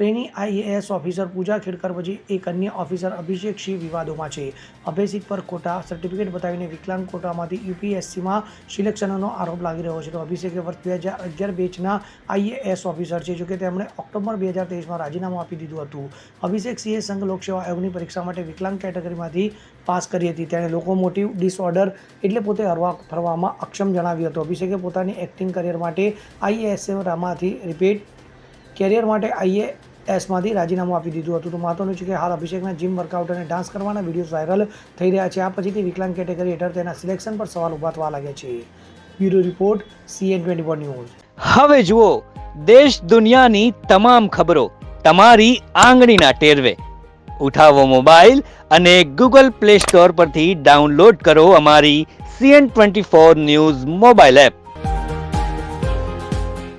Trainee IAS officer Puja Khedkar પછી એક અન્ય ઓફિસર અભિષેક સિંહ વિવાદોમાં છે. અભિષેક પર ખોટા સર્ટિફિકેટ બતાવીને વિકલાંગ કોટામાંથી યુપીએસસીમાં સિલેક્શનનો આરોપ લાગી રહ્યો છે. તો અભિષેકે વર્ષ બે હજાર અગિયાર બેચના આઈએએસ ઓફિસર છે, જોકે તેમણે ઓક્ટોબર બે હજાર તેવીસમાં રાજીનામું આપી દીધું હતું. અભિષેક સિંહે સંઘ લોકસેવા આયોગની પરીક્ષા માટે વિકલાંગ કેટેગરીમાંથી પાસ કરી હતી. તેણે લોકોમોટિવ ડિસઓર્ડર એટલે પોતે હરવા ફરવામાં અક્ષમ જણાવ્યું હતું. અભિષેકે પોતાની એક્ટિંગ કરિયર માટે આઈએએસએમાંથી રિપીટ કેરિયર માટે આઈએએસમાંથી રાજીનામું આપી દીધું હતું. તો મહત્વનું છે કે હાલ અભિષેકના જીમ વર્કઆઉટ અને ડાન્સ કરવાના વિડીયોઝ વાયરલ થઈ રહ્યા છે. આ પછીથી વિકલાંગ કેટેગરી હેઠળ તેના સિલેક્શન પર સવાલ ઊભા થવા લાગ્યા છે. Bureau report C N twenty four news હવે જુઓ, દેશ દુનિયાની તમામ ખબરો તમારી આંગળીના ટેરવે. ઉઠાવો મોબાઈલ અને ગૂગલ પ્લે સ્ટોર પરથી ડાઉનલોડ કરો અમારી C N twenty four news mobile app